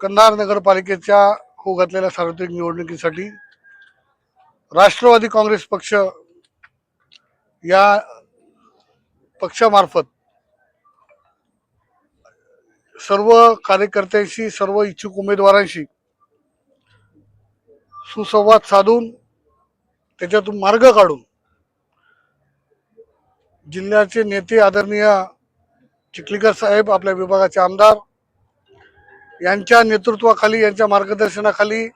कन्नार नगरपालिकेच्या होऊ घातलेल्या सार्वत्रिक निवडणुकीसाठी राष्ट्रवादी काँग्रेस पक्ष या पक्षामार्फत सर्व कार्यकर्त्यांशी सर्व इच्छुक उमेदवारांशी सुसंवाद साधून त्याच्यातून मार्ग काढून जिल्ह्याचे नेते आदरणीय चिखलीकर साहेब आपल्या विभागाचे आमदार यांच्या नेतृत्वाखाली यांच्या मार्गदर्शनाखाली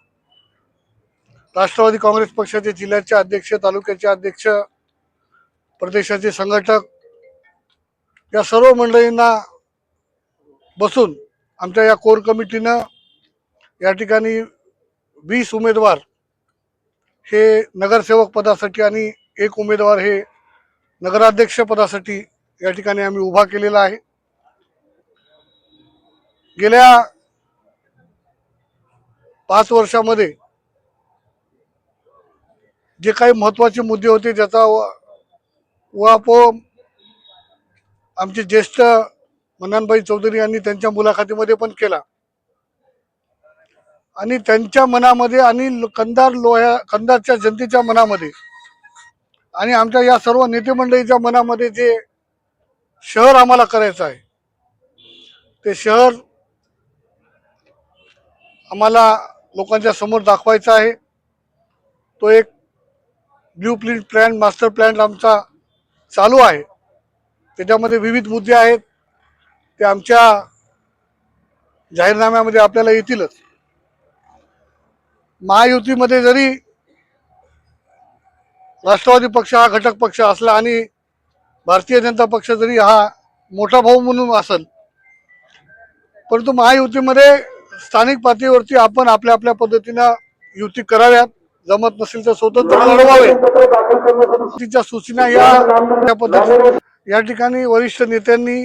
राष्ट्रवादी काँग्रेस पक्षाचे जिल्ह्याचे अध्यक्ष तालुक्याचे अध्यक्ष प्रदेशाचे संघटक या सर्व मंडळींना बसून आमच्या या कोर कमिटीनं या ठिकाणी वीस उमेदवार हे नगरसेवक पदासाठी आणि एक उमेदवार हे नगराध्यक्ष पदासाठी या ठिकाणी आम्ही उभा केलेला आहे. गेल्या पाच वर्षामध्ये जे काही महत्त्वाचे मुद्दे होते त्याचा उहापोह आमचे ज्येष्ठ मनानबाई चौधरी यांनी त्यांच्या मुलाखतीमध्ये पण केला. आणि त्यांच्या मनामध्ये आणि कंदार कंधार लोह्या कंदारच्या जनतेच्या मनामध्ये आणि आमच्या या सर्व नेते मंडळीच्या मनामध्ये जे शहर आम्हाला करायचं आहे ते शहर आम्हाला लोकांच्या समोर दाखवायचा आहे. तो एक blueprint plan master plan आमचा चालू आहे. त्याच्यामध्ये विविध मुद्दे आहेत. ते आमच्या जाहीरनाम्यामध्ये आपल्याला येतीलच. महायुतीमध्ये जरी राष्ट्रवादी पक्ष हा घटक पक्ष असला आणि भारतीय जनता पक्ष जरी हा मोठा भाऊ म्हणून असेल परंतु महायुतीमध्ये स्थानिक पातळीवरती आपण आपल्या आपल्या पद्धतीनं युती कराव्यात. जमत नसेल तर स्वतंत्र लढवावे. तिच्या सूचना या या पद्धतीने या ठिकाणी वरिष्ठ नेत्यांनी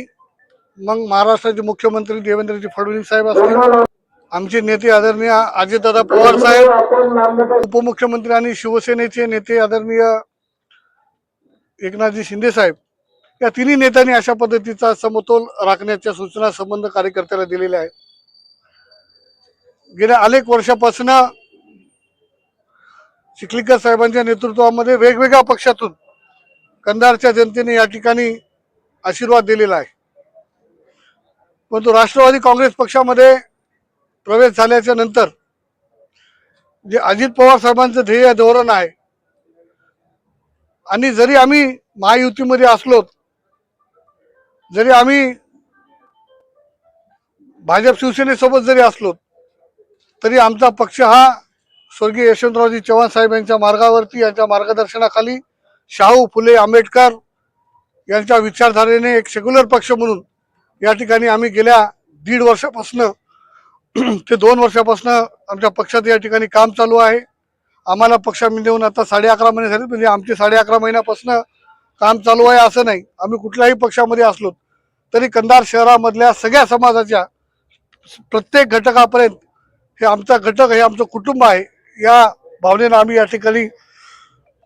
मग महाराष्ट्राचे मुख्यमंत्री देवेंद्रजी फडणवीस साहेब असतील आमचे नेते आदरणीय अजितदादा पवार साहेब उपमुख्यमंत्री आणि शिवसेनेचे नेते आदरणीय एकनाथजी शिंदे साहेब या तिन्ही नेत्यांनी अशा पद्धतीचा समतोल राखण्याच्या सूचना संबंध कार्यकर्त्याला दिलेल्या आहेत. गेल्या अनेक वर्षापासून चिखलीकर साहेबांच्या नेतृत्वामध्ये वेगवेगळ्या पक्षातून कंधारच्या जनतेने या ठिकाणी आशीर्वाद दिलेला आहे. परंतु राष्ट्रवादी काँग्रेस पक्षामध्ये प्रवेश झाल्याच्यानंतर जे अजित पवार साहेबांचं ध्येय धोरण आहे आणि जरी आम्ही महायुतीमध्ये असलो जरी आम्ही भाजप शिवसेनेसोबत जरी असलो तरी आमचा पक्ष हा स्वर्गीय यशवंतरावजी चव्हाण साहेब यांच्या मार्गावरती यांच्या मार्गदर्शनाखाली शाहू फुले आंबेडकर यांच्या विचारधारेने एक सेक्युलर पक्ष म्हणून या ठिकाणी आम्ही गेल्या दीड वर्षापासनं ते दोन वर्षापासनं आमच्या पक्षात या ठिकाणी काम चालू आहे. आम्हाला पक्षामध्ये येऊन आता साडे अकरा महिने झाले म्हणजे आमचे साडे अकरा महिन्यापासून काम चालू आहे असं नाही. आम्ही कुठल्याही पक्षामध्ये असलो तरी कंधार शहरामधल्या सगळ्या समाजाच्या प्रत्येक घटकापर्यंत हे आमचा घटक हे आमचं कुटुंब आहे. या भावनेनं आम्ही या ठिकाणी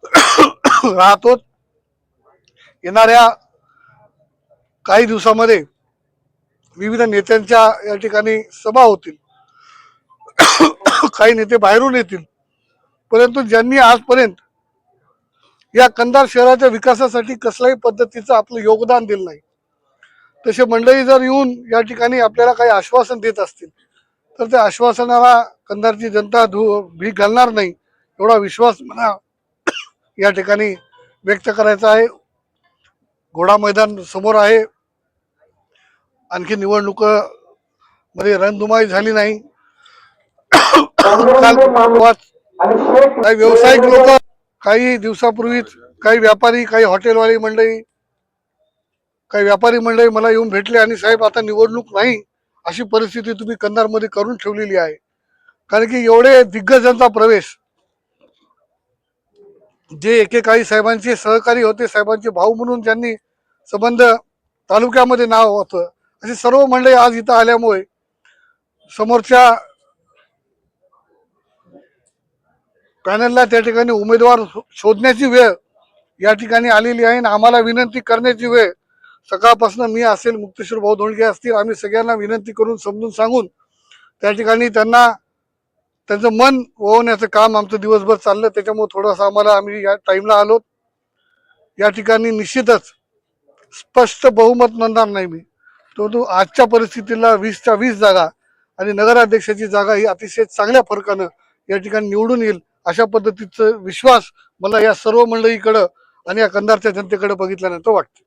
राहतो. येणाऱ्या काही दिवसामध्ये विविध नेत्यांच्या या ठिकाणी सभा होतील. काही नेते बाहेरून येतील. परंतु ज्यांनी आजपर्यंत या कंधार शहराच्या विकासासाठी कसल्याही पद्धतीचं आपलं योगदान दिलं नाही. तसे मंडळी जर येऊन या ठिकाणी आपल्याला काही आश्वासन देत असतील तर त्या आश्वासनाला कंधारची जनता धू भीक घालणार नाही एवढा विश्वास मला या ठिकाणी व्यक्त करायचा आहे. घोडा मैदान समोर आहे. आणखी निवडणूकमध्ये रणधुमाई झाली नाही. काही व्यावसायिक लोक काही दिवसापूर्वीच काही व्यापारी काही हॉटेलवाली मंडळी काही व्यापारी मंडळी मला येऊन भेटले आणि साहेब आता निवडणूक नाही. अशी परिस्थिती तुम्ही कंधारमध्ये करून ठेवलेली आहे. कारण की एवढे दिग्गजांचा प्रवेश जे एकेकाळी साहेबांचे सहकारी होते साहेबांचे भाऊ म्हणून ज्यांनी संबंध तालुक्यामध्ये नाव होतं असे सर्व मंडळी आज इथं आल्यामुळे समोरच्या पॅनलला त्या ठिकाणी उमेदवार शोधण्याची वेळ या ठिकाणी आलेली आहे आणि आम्हाला विनंती करण्याची वेळ सकाळपासून मी असेल मुक्तेश्वर भाऊ धोंडगे असतील आम्ही सगळ्यांना विनंती करून समजून सांगून त्या ठिकाणी त्यांना त्यांचं मन ओवण्याचं काम आमचं दिवसभर चाललं. त्याच्यामुळे थोडंसं आम्हाला आम्ही या टाईमला आलो. या ठिकाणी निश्चितच स्पष्ट बहुमत म्हणणार नाही मी. तो तो आजच्या परिस्थितीला वीसच्या वीस जागा आणि नगराध्यक्षाची जागा ही अतिशय चांगल्या फरकानं या ठिकाणी निवडून येईल अशा पद्धतीचं विश्वास मला या सर्व मंडळीकडं आणि या कंधारच्या जनतेकडे बघितल्यानंतर वाटतं.